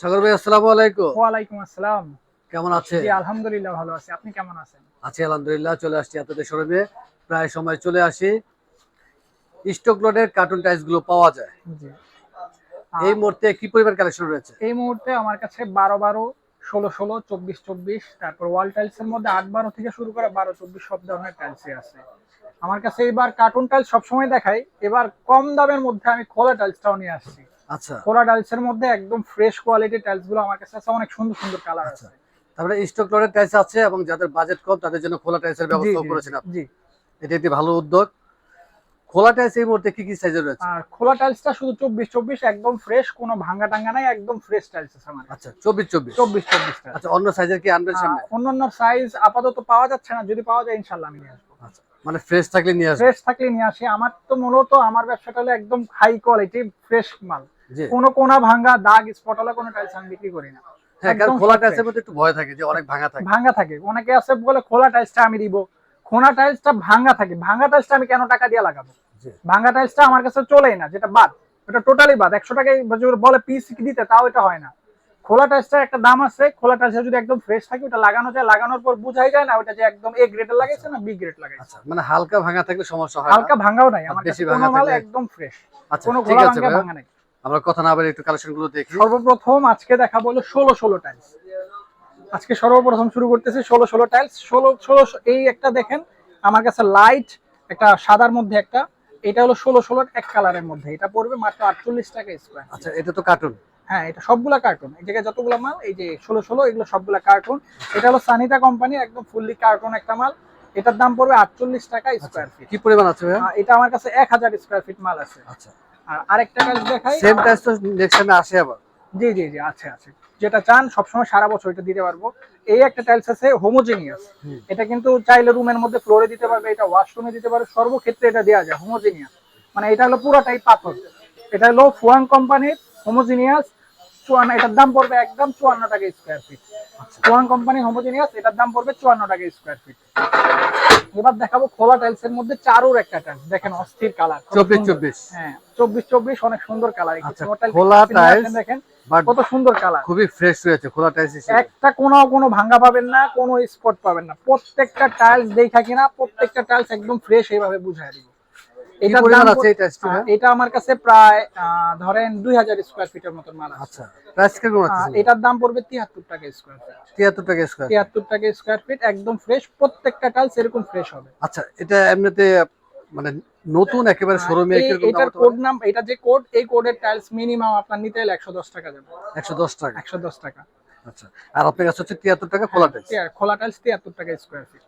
সাগর ভাই আসসালামু আলাইকুম। ওয়ালাইকুম আসসালাম। কেমন আছে? জি আলহামদুলিল্লাহ ভালো আছি। আপনি কেমন আছেন? আছি আলহামদুলিল্লাহ চলে আসছি আপনাদের শোরুমে। প্রায় সময় চলে আসি। স্টক লোডের কার্টুন টাইলসগুলো পাওয়া যায়। জি। এই মুহূর্তে কি পরিমাণ কালেকশন রয়েছে? এই মুহূর্তে আমার কাছে বারো বারো ষোলো ষোলো চব্বিশ চব্বিশ তারপর ওয়াল টাইলস এর মধ্যে আট বারো থেকে শুরু করে বারো চব্বিশ সব ধরনের টাইলসই আছে। আমার কাছে এবার কার্টুন টাইলস সবসময় দেখাই। এবার কম দামের মধ্যে আমি খোলা টাইলসটাও নিয়ে আসছি। আচ্ছা। খোলা টাইলস এর মধ্যে একদম ফ্রেশ কোয়ালিটির টাইলসগুলো আমার কাছে আছে অনেক সুন্দর সুন্দর কালার আছে। আচ্ছা তারপরে স্টক লোডের টাইলস আছে এবং যাদের বাজেট কম তাদের জন্য খোলা টাইলসের ব্যবস্থা করেছেন আপনি। জি। এটা একটি ভালো উদ্যোগ। খোলা টাইলস এই মুহূর্তে কি কি সাইজের রয়েছে? আর খোলা টাইলসটা শুধু চব্বিশ চব্বিশ একদম ফ্রেশ কোনো ভাঙ্গা টাঙ্গা নাই একদম ফ্রেশ টাইলস আছে আমার আচ্ছা চব্বিশ চব্বিশ। চব্বিশ চব্বিশ টাইলস আচ্ছা অন্য সাইজের কি আনবেন সামনে? অন্য অন্য সাইজ আপাতত পাওয়া যাচ্ছে না যদি পাওয়া যায় ইনশাল্লাহ আমি নিয়ে আসব। আচ্ছা মানে ফ্রেশ থাকলে নিয়ে আসবেন? ফ্রেশ থাকলে নিয়ে আসি। আমার তো মূলত আমার ব্যবসাটা হলো একদম হাই কোয়ালিটি ফ্রেশ মাল। কোনো কোনা ভাঙ্গা দাগ স্পটওয়ালা কোনো টাইলস আমি বিক্রি করি না। কারণ একদম খোলা টাইলসের মধ্যে একটু ভয় থাকে যে অনেক ভাঙা থাকে। ভাঙ্গা থাকে। অনেকে আছে বলে খোলা টাইলসটা আমি দিব। খোনা টাইলসটা ভাঙ্গা থাকে। ভাঙ্গা টাইলসটা আমি কেন টাকা দিয়ে লাগাবো? জি। টাইলসটা আমার কাছে চলেই না যেটা বাদ। এটা টোটালি বাদ। একশো টাকায় বলে পিস দিতে তাও এটা হয় না। খোলা টাইলসটার একটা দাম আছে। খোলা টাইলসটা যদি একদম ফ্রেশ থাকে ওটা লাগানো যায়। লাগানোর পর বুঝাই যায় না ওটা যে একদম এ গ্রেডের লাগাইছে না বি গ্রেড লাগাইছে। আচ্ছা মানে হালকা ভাঙা থাকলে সমস্যা হয় হালকা ভাঙ্গাও নাই। আমার বেশি ভাঙা থাকলে- একদম ফ্রেশ আচ্ছা কোনো। ভাঙ্গা নাই। আমরা কথা না বলে একটু কালেকশনগুলো দেখি। সর্বপ্রথম আজকে দেখা বলো ষোলো ষোলো টাইলস আজকে সর্বপ্রথম শুরু করতেছি ষোলো ষোলো টাইলস ষোলো ষোলো এই একটা দেখেন আমার কাছে লাইট একটা সাদার মধ্যে একটা। এটা হলো ষোলো ষোলো এক কালারের মধ্যে। এটা পড়বে মাত্র আটচল্লিশ টাকা স্কোয়ার আচ্ছা এটা তো কার্টুন হ্যাঁ এটা সবগুলা কার্টুন এই জায়গায় যতগুলো মাল এই যে ষোলো ষোলো এগুলো সবগুলা কার্টুন এটা হলো সানিতা কোম্পানি একদম ফুললি কার্টুন একটা মাল। এটার দাম পড়বে আটচল্লিশ টাকা স্কোয়ার ফিট কি পরিমাণ আছে এটা আমার কাছে এক হাজার স্কোয়ার ফিট মাল আছে। আচ্ছা। আর আরেকটা টাইলস দেখাই। সেম টাইস তো নেক্সট টাইমে আসে আবার। জি জি জি আছে আছে। যেটা চান সবসময় সারা বছর এটা দিতে পারব। এই একটা টাইলস আছে হোমোজেনিয়াস এটা কিন্তু চাইলে রুমের মধ্যে ফ্লোরে দিতে পারবে এটা ওয়াশরুমে দিতে পারবে সর্বক্ষেত্রে এটা দেওয়া যায় হোমোজেনিয়াস মানে এটা হলো পুরোটাই পাথর। এটা হলো ফুয়াং কোম্পানির হোমোজেনিয়াস চুয়ান্ন এটার দাম পড়বে একদম চুয়ান্ন টাকা square feet Fuwang company homogeneous এটার দাম পড়বে চুয়ান্ন টাকা স্কোয়ার ফিট এবার দেখাবো খোলা টাইলস এর মধ্যে চারুর একটা টাইলস দেখেন অস্থির কালার চব্বিশ চব্বিশ। হ্যাঁ। চব্বিশ চব্বিশ অনেক সুন্দর কালার আচ্ছা, খোলা tiles, দেখেন কত সুন্দর কালার খুবই ফ্রেশ রয়েছে খোলা টাইস একটা কোনো কোনো ভাঙ্গা পাবেন না কোনো স্পট পাবেন না। প্রত্যেকটা টাইলস দেখা কিনা প্রত্যেকটা টাইলস একদম ফ্রেশ এইভাবে বুঝাই দিব। এটা আমার কাছে প্রায় ধরেন দুই হাজার স্কোয়ার ফিটের মতন মাল আচ্ছা এটার দাম পড়বে তিয়াত্তর টাকা স্কোয়ার ফিট তিয়াত্তর টাকা স্কোয়ার তিয়াত্তর টাকা স্কোয়ার ফিট একদম ফ্রেশ প্রত্যেকটা টাইলস এরকম ফ্রেশ হবে। আচ্ছা এটা এমনিতে মানে নতুন একেবারে শোরুমে এই- এটার কোড নাম এটা যে কোড এই কোডের টাইলস মিনিমাম আপনার নিতে হলে একশো দশ টাকা যাবে। একশো দশ টাকা। একশো দশ টাকা। আচ্ছা আর আপনার কাছে হচ্ছে তিয়াত্তর টাকা খোলা তিয়া- খোলা টাইলস তিয়াত্তর টাকা স্কোয়ার ফিট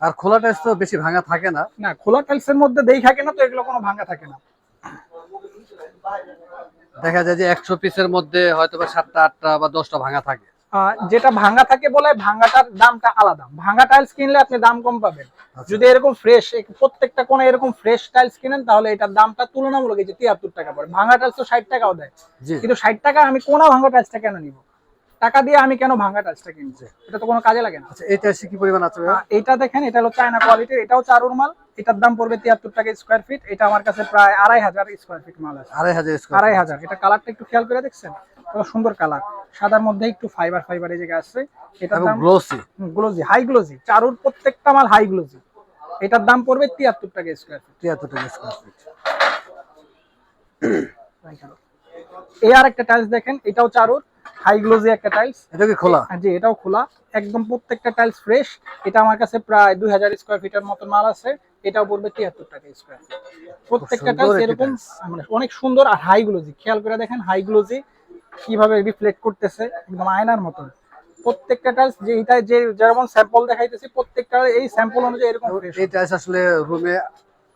আর খোলা টাইলস তো বেশি ভাঙা থাকে না। না খোলা টাইলস এর মধ্যে দেই থাকে না তো এগুলো কোনো ভাঙা থাকে না। দেখা যায় যে একশো পিসের মধ্যে হয়তো বা সাতটা আটটা বা দশটা ভাঙা থাকে। যেটা ভাঙা থাকে বলে ভাঙাটার দামটা আলাদা। ভাঙা টাইলস কিনলে আপনি দাম কম পাবেন। আচ্ছা। যদি এরকম ফ্রেশ প্রত্যেকটা কোণে এরকম ফ্রেশ টাইলস কিনেন তাহলে এটার দামটা তুলনামূলক এই যে তিয়াত্তর টাকা পড়ে। ভাঙা টাইলস তো ষাট টাকাও দেয়। কিন্তু ষাট টাকা আমি কোনা ভাঙা টাইলসটা কেন নিব? টাকা দিয়ে আমি কেন ভাঙা টাইলসটা কিনছি এটা তো কোনো কাজে লাগে না। আচ্ছা টাইসে কি পরিমাণ আছে এটা দেখেন এটা হলো চায়না কোয়ালিটির এটাও চারুর মাল। এটার দাম পড়বে তিয়াত্তর টাকা স্কোয়ার ফিট এটা আমার কাছে প্রায় আড়াই হাজার স্কোয়ার ফিট মাল আছে। আড়াই হাজার আড়াই হাজার এটা কালারটা একটু খেয়াল করে দেখছেন? কত সুন্দর কালার সাদার মধ্যে একটু ফাইবার ফাইবার এই জায়গায় আসছে এটার দাম গ্লোসি গ্লোজি হাই গ্লোজি চারুর প্রত্যেকটা মাল হাই গ্লোজি এটার দাম পড়বে তিয়াত্তর টাকা স্কোয়ার ফিট তিয়াত্তর টাকা স্কোয়ার ফিট এই আর একটা টাইলস দেখেন এটাও চারুর হাই গ্লোজি একটা টাইলস এটা কি খোলা? জি এটাও খোলা। একদম প্রত্যেকটা টাইলস ফ্রেশ এটা আমার কাছে প্রায় দুই হাজার স্কোয়ার ফিটের মতো মাল আছে। এটাও পড়বে তিয়াত্তর টাকা স্কোয়ার প্রত্যেকটা টাইলস এরকম মানে অনেক সুন্দর আর হাই গ্লোজি খেয়াল করে দেখেন হাই গ্লোজি কীভাবে রিফ্লেক্ট করতেছে একদম আয়নার মতন। প্রত্যেকটা টাইলস যে এটা যে যেমন স্যাম্পল দেখাইতেছি প্রত্যেকটা এই স্যাম্পল অনুযায়ী এরকম এই টাইস আসলে রুমে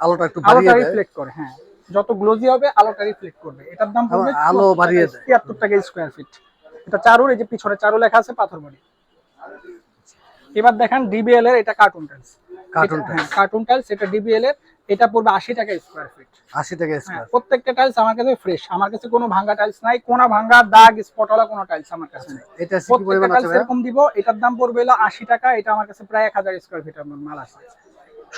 আলোটা একটু বাড়িয়ে দেয়। রিফ্লেক্ট করে হ্যাঁ। যত গ্লোজি হবে আলোটা রিফ্লেক্ট করবে। এটার দাম পড়বে আলো বাড়িয়ে দেয়। তিয়াত্তর টাকা স্কোয়ার ফিট এটা চারুর এই যে পিছনে চারু লেখা আছে পাথর বাড়ি। এবার দেখেন ডিবিএল এর এটা কার্টুন টাইলস কার্টুন হ্যাঁ টাইলস এটা ডিবিএল এর এটা পড়বে আশি টাকা স্কোয়ার ফিট আশি টাকা হ্যাঁ স্কোয়ার প্রত্যেকটা টাইলস আমার কাছে ফ্রেশ আমার কাছে কোনো ভাঙ্গা টাইলস নাই কোনা ভাঙ্গা দাগ স্পটওয়ালা কোনো টাইলস আমার কাছে নেই। এই প্রত্যেকটা টাইলস এরকম দিব এটার দাম পড়বে হলো আশি টাকা এটা আমার কাছে প্রায় এক হাজার স্কোয়ার ফিট মাল আছে।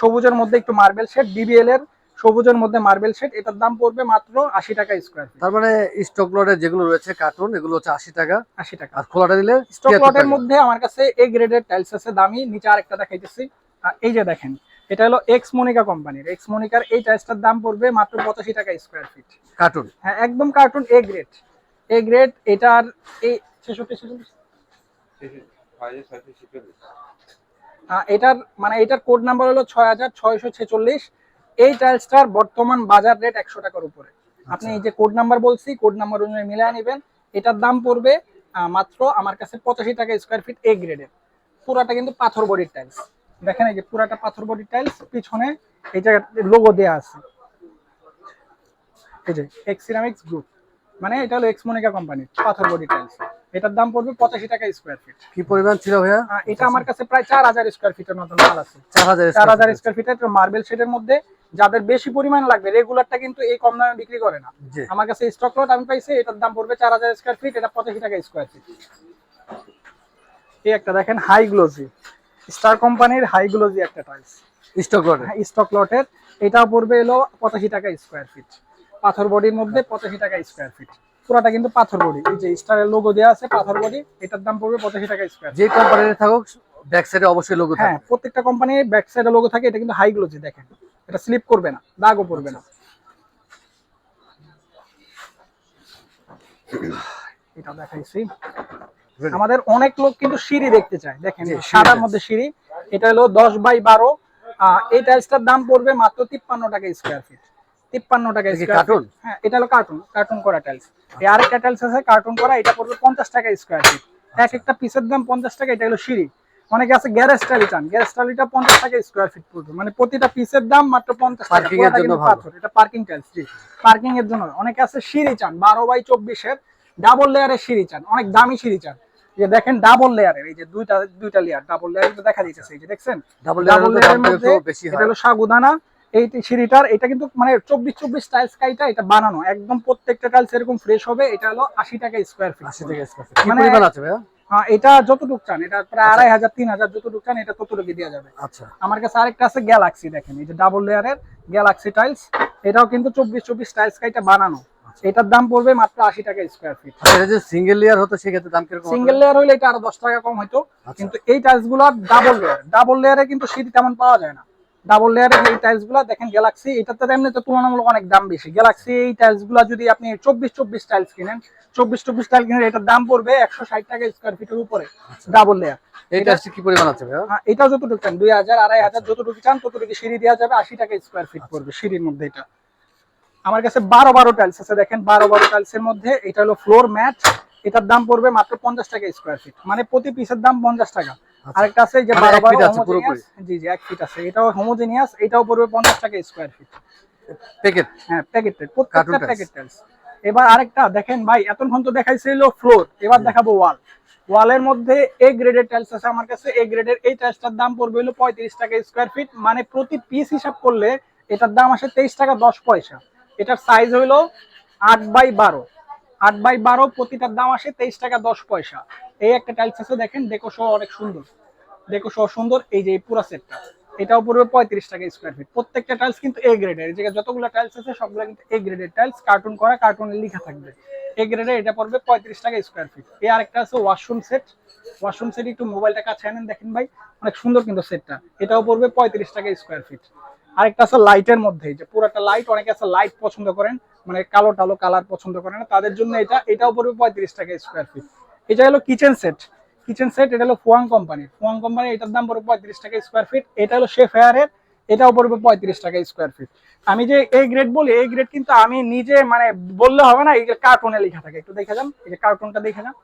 সবুজের মধ্যে একটু মার্বেল শেড ডিবিএল এর সবুজের মধ্যে মার্বেল শেড এটার দাম পড়বে মাত্র আশি টাকা স্কোয়ার ফিট তার মানে স্টক লটে যেগুলো রয়েছে কার্টুন এগুলো হচ্ছে আশি টাকা। আশি টাকা। আর খোলাটা নিলে স্টক 73 লটের মধ্যে আমার কাছে এ গ্রেডের টাইলস আছে দামি। নিচে আরেকটা দেখাইতেছি। এই যে দেখেন এটা হলো এক্স মনিকা কোম্পানির। এক্স মনিকার এই টাইলসটার দাম পড়বে মাত্র পঁচাশি টাকা স্কোয়ার ফিট কার্টুন হ্যাঁ একদম carton A grade A grade এটার এই ছেষট্টি এটার মানে এটার কোড নাম্বার হলো ছয় হাজার ছয়শো ছেচল্লিশ। এই টাইলসটার বর্তমান বাজার রেট একশো টাকার উপরে। আপনি এই যে কোড নাম্বার বলছি কোড নাম্বার অনুযায়ী মিলিয়ে নেবেন। এটার দাম পড়বে মাত্র আমার কাছে পঁচাশি টাকা স্কোয়ার ফিট এ গ্রেডের পুরাটা কিন্তু পাথর বডির টাইলস দেখেন এই যে পুরাটা পাথর বডির টাইলস পিছনে এই যে লোগো দেওয়া আছে। এই যে এক্স সিরামিক্স গ্রুপ মানে এটা হলো এক্স মনিকা কোম্পানির পাথর বডি টাইলস এটার দাম পড়বে পঁচাশি টাকা স্কোয়ার ফিট কি পরিমাণ ছিল ভাইয়া? এটা আমার কাছে প্রায় চার হাজার স্কোয়ার ফিটের মতন মাল আছে। চার হাজার চার হাজার স্কোয়ার ফিটের মার্বেল শেডের মধ্যে যাদের বেশি পরিমাণ লাগবে রেগুলারটা কিন্তু এই কম দামে বিক্রি করে না। আমার কাছে স্টক লট আমি পাইছি এটার দাম পড়বে চার হাজার স্কোয়ার ফিট এটা পঁচাশি টাকা স্কোয়ার ফিট এই একটা দেখেন হাই গ্লোজি স্টার কোম্পানির হাই গ্লোজি একটা টাইলস। স্টক লটে স্টক লটের। এটাও পড়বে এলো পঁচাশি টাকা স্কোয়ার ফিট পাথর বডির মধ্যে পঁচাশি টাকা স্কোয়ার ফিট পুরোটা কিন্তু পাথর বডি। এই যে স্টারের লোগো দেওয়া আছে পাথর বডি এটার দাম পড়বে পঁচাশি টাকা স্কোয়ার যে কোম্পানির থাকুক ব্যাক সাইডে অবশ্যই লোগো হ্যাঁ প্রত্যেকটা কোম্পানির ব্যাক সাইডে লোগো থাকে এটা কিন্তু হাই গ্লোজি দেখেন। এটা স্লিপ করবে না দাগও পড়বে না। এটা দেখাইছি? আমাদের অনেক লোক কিন্তু সিঁড়ি দেখতে চায়। দেখেন সাদার মধ্যে সিঁড়ি। এটা হলো দশ বাই বারো। আহ, এই টাইলসটার দাম পড়বে মাত্র তিপ্পান্ন টাকা স্কোয়ার ফিট তিপ্পান্ন টাকা? হ্যাঁ এটা হলো কার্টুন কার্টুন করা টাইলস। এই আরেকটা টাইলস আছে কার্টুন করা এটা পড়বে পঞ্চাশ টাকা স্কোয়ার ফিট এক একটা পিসের দাম পঞ্চাশ টাকা এটা হলো সিঁড়ি। অনেকে আছে গ্যারেজ টালি চান গ্যারেজ টালিটা পঞ্চাশ টাকা স্কোয়ার ফিট পড়বে। মানে প্রতিটা পিসের দাম মাত্র পঞ্চাশ টাকা। এটা পার্কিং টাইলস পার্কিং এর জন্য। অনেকে আছে সিঁড়ি চান বারো বাই চব্বিশের ডাবল লেয়ারের সিঁড়ি চান অনেক দামি সিঁড়ি চান। যে দেখেন ডাবল লেয়ারের এই যে দুইটা দুইটা লেয়ার ডাবল লেয়ার দেখা দিতেছে এই যে দেখছেন? ডাবল লেয়ারের মধ্যে এটা হলো সাগুদানা এই সিঁড়িটার এটা কিন্তু মানে চব্বিশ চব্বিশ টাইলস কাইটা এটা বানানো একদম প্রত্যেকটা টাইলস এরকম ফ্রেশ হবে এটা হলো আশি টাকা স্কোয়ার ফিট আশি টাকা স্কোয়ার কি মানে- আছে ভাইয়া? হ্যাঁ এটা যতটুক চান এটা প্রায় আড়াই হাজার তিন হাজার যতটুক চান এটা ততটুকু দেওয়া যাবে। আচ্ছা। আমার কাছে আরেকটা আছে গ্যালাক্সি দেখেন এই যে ডাবল লেয়ারের গ্যালাক্সি টাইলস এটাও কিন্তু চব্বিশ চব্বিশ টাইলস কাইটা বানানো। এটার দাম পড়বে মাত্র আশি টাকা স্কোয়ার ফিট আর এটা যে সিঙ্গেল লেয়ার হতো সেক্ষেত্রে দাম কীরকম সিঙ্গেল লেয়ার হইলে এটা আরও দশ টাকা কম হইতো। আচ্ছা। কিন্তু এই টাইলসগুলো ডাবল লেয়ার ডাবল লেয়ারে কিন্তু সিঁড়ি তেমন পাওয়া যায় না। ডাবল লেয়ারের এই টাইলসগুলো দেখেন গ্যালাক্সি এটাতে এমনিতে তুলনামূলক অনেক দাম বেশি। গ্যালাক্সি এই টাইলসগুলো যদি আপনি চব্বিশ চব্বিশ টাইলস কিনেন চব্বিশ চব্বিশ টাইল কিনেন এটার দাম পড়বে একশো ষাট টাকা স্কোয়ার ফিটের উপরে। ডাবল লেয়ার এই টাইলসটি কি পরিমাণ আছে হ্যাঁ, এটাও যতটুকু চান দুই হাজার আড়াই হাজার যতটুকু চান ততটুকু সিঁড়ি দেওয়া যাবে আশি টাকা স্কোয়ার ফিট পড়বে সিঁড়ির মধ্যে এটা। আমার কাছে বারো বারো টাইলস আছে দেখেন বারো বারো টাইলস এর মধ্যে এটা হলো ফ্লোর ম্যাট এটার দাম পড়বে মাত্র পঞ্চাশ টাকা স্কোয়ার ফিট মানে প্রতি পিসের দাম পঞ্চাশ টাকা। আরেকটা আছে যে মানে বারো বারো। জি জি এক ফিট আছে এটাও হোমোজেনিয়াস এটাও পড়বে পঞ্চাশ টাকা স্কোয়ার ফিট প্যাকেট হ্যাঁ প্যাকেট প্রত্যেকটা প্যাকেট টাইলস এবার আরেকটা দেখেন ভাই এতক্ষণ তো দেখাইছিল ফ্লোর এবার দেখাবো ওয়াল ওয়ালের মধ্যে এ গ্রেডের টাইলস আছে আমার কাছে এ গ্রেডের এই টাইলসটার দাম পড়বে হলো পঁয়ত্রিশ টাকা স্কোয়ার ফিট মানে প্রতি পিস হিসাব করলে এটার দাম আসে তেইশ টাকা দশ পয়সা। এটার সাইজ হইল আট বাই বারো। আট বাই বারো প্রতিটার দাম আসে তেইশ টাকা দশ পয়সা। এই একটা টাইলস আছে, দেখেন দেখো সহ অনেক সুন্দর। দেখো সহ সুন্দর, এই যে পুরো সেটটা এটাও পড়বে পঁয়ত্রিশ টাকা স্কোয়ার ফিট প্রত্যেকটা টাইলস কিন্তু এ গ্রেডের জায়গায় যতগুলো টাইলস আছে, সবগুলো কিন্তু এ গ্রেডের টাইলস কার্টুন করা কার্টুনে লেখা থাকবে। এ গ্রেডের এটা পড়বে পঁয়ত্রিশ টাকা স্কোয়ার ফিট এই আরেকটা আছে ওয়াশরুম সেট ওয়াশরুম সেট একটু মোবাইলটা কাছে আনেন, দেখেন ভাই, অনেক সুন্দর কিন্তু সেটটা এটাও পড়বে পঁয়ত্রিশ টাকা স্কোয়ার ফিট আরেকটা আছে লাইটের মধ্যে যে পুরোটা লাইট অনেকে আছে লাইট পছন্দ করেন মানে কালো টালো কালার পছন্দ করেন, তাদের জন্য এটা, এটাও পড়বে পঁয়ত্রিশ টাকা স্কোয়ার ফিট এটা হলো কিচেন সেট কিচেন সেট এটা হলো ফুয়াং কোম্পানি ফুয়াং কোম্পানি এটার দাম পড়বে পঁয়ত্রিশ টাকা স্কোয়ার ফিট এটা হলো শেফ হেয়ারের এটাও পড়বে পঁয়ত্রিশ টাকা স্কোয়ার ফিট আমি যে এই গ্রেড বলি এই গ্রেড কিন্তু আমি নিজে মানে বললে হবে না, এই কার্টুনে লেখা থাকে। একটু দেখে যান, এই যে কার্টুনটা দেখে যান।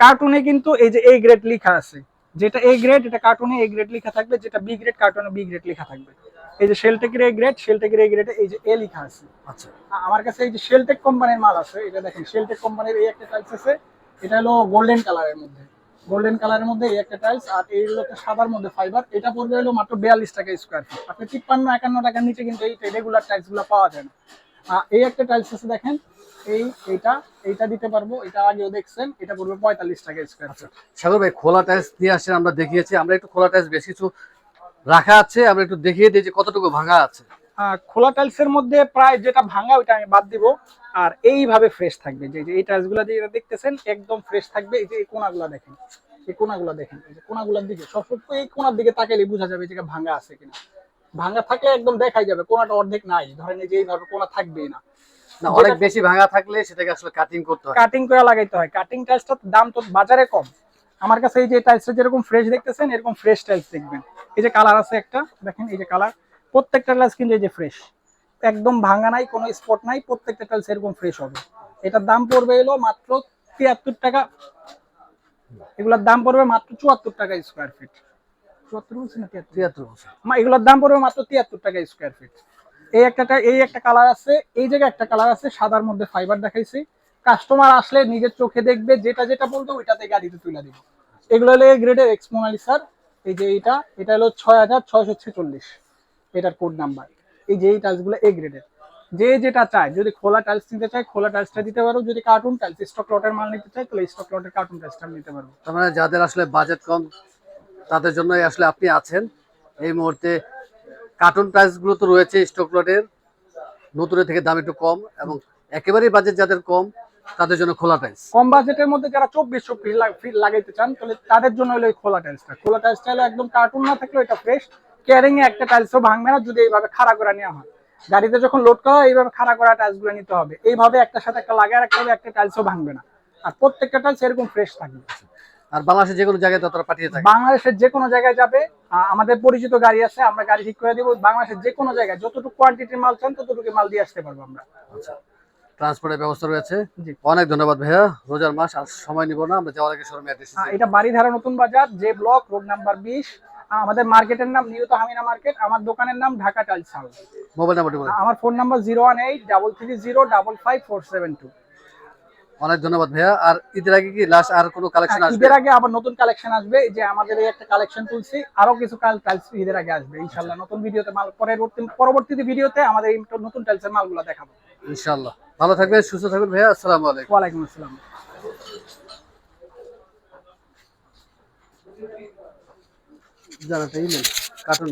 কার্টুনে কিন্তু এই যে এই গ্রেড লেখা আছে। যেটা এ গ্রেড এটা কার্টুনে এ গ্রেড লেখা থাকবে যেটা বি গ্রেড কার্টুনে বি গ্রেড লেখা থাকবে। এই যে শেলটেকের এ গ্রেড শেলটেকের এ গ্রেডে এই যে এ লেখা আছে। আচ্ছা। আমার কাছে এই যে শেলটেক কোম্পানির মাল আছে এটা দেখেন শেলটেক কোম্পানির এই একটা টাইলস আছে এটা হলো গোল্ডেন কালারের মধ্যে। গোল্ডেন কালারের মধ্যে এই একটা টাইলস আর এই হলো একটা সাদার মধ্যে ফাইবার এটা পড়বে হলো মাত্র বিয়াল্লিশ টাকা স্কোয়ার ফিট আপনি তিপ্পান্ন একান্ন টাকার নিচে কিন্তু এই রেগুলার টাইলসগুলো পাওয়া যায় না। এই একটা টাইলস আছে দেখেন। এই এইটা এইটা দিতে পারব। এটা আগেও দেখছেন এটা পড়বে পঁয়তাল্লিশ টাকা স্কোয়ার সাগর ভাই খোলা টাইলস নিয়ে আসছেন আমরা দেখিয়েছি। আমরা একটু খোলা টাইলস বেশ কিছু রাখা আছে আমরা একটু দেখিয়ে দিই যে কতটুকু ভাঙা আছে। খোলা টাইলসের মধ্যে প্রায় যেটা ভাঙা ওইটা আমি বাদ দিব। আর এইভাবে ফ্রেশ থাকবে। যে যে এই টাইলসগুলো দিয়ে দেখতেছেন একদম ফ্রেশ থাকবে। এই যে এই কোনাগুলো দেখেন এই কোনাগুলো দেখেন এই যে কোনাগুলোর দিকে সবসময় এই কোনার দিকে তাকালে বোঝা যাবে যে ভাঙা আছে কিনা। ভাঙা থাকলে একদম দেখাই যাবে কোনাটা অর্ধেক নাই। ধরেন এই যে এইভাবে কোনা থাকবেই না। না অনেক বেশি ভাঙা থাকলে সেটাকে আসলে কাটিং করতে হয়। কাটিং করে লাগাইতে হয়। কাটিং টাইলসটার দাম তো বাজারে কম। আমার কাছে এই যে টাইলসটা যেরকম ফ্রেশ দেখতেছেন এরকম ফ্রেশ টাইলস দেখবেন। এই যে কালার আছে একটা দেখেন এই যে কালার প্রত্যেকটা টাইলস কিন্তু এই যে ফ্রেশ একদম ভাঙা নাই কোনো স্পট নাই প্রত্যেকটা টাইলস এরকম ফ্রেশ হবে। এটার দাম পড়বে এলো মাত্র তিয়াত্তর টাকা। এগুলোর দাম পড়বে মাত্র চুয়াত্তর টাকা স্কোয়ার ফিট চুয়াত্তর বলছি না তিয়াত্তর? তিয়াত্তর বছর এগুলোর দাম পড়বে মাত্র তিয়াত্তর টাকা স্কোয়ার ফিট এই একটা এই একটা কালার আছে এই জায়গায় একটা কালার আছে সাদার মধ্যে ফাইবার দেখাইছি। কাস্টমার আসলে নিজের চোখে দেখবে যেটা যেটা বলতো ওইটাতে গাড়িতে তুলে দিব। এগুলো হলো গ্রেডের এক্স মোনালিসার এই যে এইটা এটা হলো ছয় হাজার ছয়শো ছেচল্লিশ। এটার কোড নাম্বার এই যে এই টাইলসগুলো এ গ্রেডের যে যেটা চায় যদি খোলা টাইলস নিতে চায় খোলা টাইলসটা দিতে পারো। যদি কার্টুন টাইলস স্টক লটের মাল নিতে চায় তাহলে স্টক লটের কার্টুন টাইলসটা নিতে পারব। তার মানে যাদের আসলে বাজেট কম তাদের জন্য আসলে আপনি আছেন। এই মুহূর্তে কার্টুন প্রাইসগুলো তো রয়েছে স্টক লটের নতুনের থেকে দাম একটু কম এবং একেবারেই বাজেট যাদের কম, তাদের জন্য খোলা টাইলস কম বাজেটের মধ্যে যারা চব্বিশশো ফিট লাগাইতে চান, তাহলে তাদের জন্য হলো খোলা টাইলসটা খোলা টাইলসটা হলো একদম কার্টুন না থাকলে এটা ফ্রেশ ক্যারিং এ একটা টাইলসও ভাঙবে না যদি এইভাবে খাড়া করে নেওয়া হয়। গাড়িতে যখন লোড করা হয়, এইভাবে খাড়া করা টাইলসগুলো নিতে হবে। এইভাবে একটা সাথে একটা রাখতে হবে একটা টাইলসও ভাঙবে না। আর প্রত্যেকটা টাইলস এরকম ফ্রেশ থাকবে। আর বাংলাদেশের যে কোনো জায়গায় তারা পাঠিয়ে থাকে। বাংলাদেশের যে কোনো জায়গায় যাবে আমাদের পরিচিত গাড়ি আছে আমরা গাড়ি ঠিক করে দিব। বাংলাদেশের যে কোনো জায়গায় যতটুকু কোয়ান্টিটির মাল চান ততটুকু মাল দিয়ে আসতে পারব আমরা। আচ্ছা। ট্রান্সপোর্টের ব্যবস্থা রয়েছে। অনেক ধন্যবাদ ভাইয়া। রোজার মাস আর সময় নিব না আমরা যাওয়ার আগে সরমে এসেছি। হ্যাঁ, এটা বাড়িধারা নতুন বাজার যে ব্লক রোড নাম্বার 20 আমাদের মার্কেটের নাম নিয়ত হামিনা মার্কেট আমার দোকানের নাম Dhaka tiles house mobile number আমার ফোন নাম্বার 01833055472 অনেক ধন্যবাদ ভাইয়া। আর ঈদের আগে কি লাস্ট আর কোনো কালেকশন আসবে? ঈদের আগে আবার নতুন কালেকশন আসবে। যে আমাদের এই একটা কালেকশন তুলছি আরও কিছু কাল টাইলস ঈদের আগে আসবে ইনশাল্লাহ নতুন ভিডিওতে মাল পরবর্তী পরবর্তী ভিডিওতে আমাদের এই নতুন টাইলসের মালগুলো দেখাবো। ইনশাআল্লাহ। ভালো থাকবেন সুস্থ থাকবেন ভাইয়া। আসসালামু আলাইকুম। ওয়ালাইকুম আসসালাম। জানাতে ইমেল কার্টুন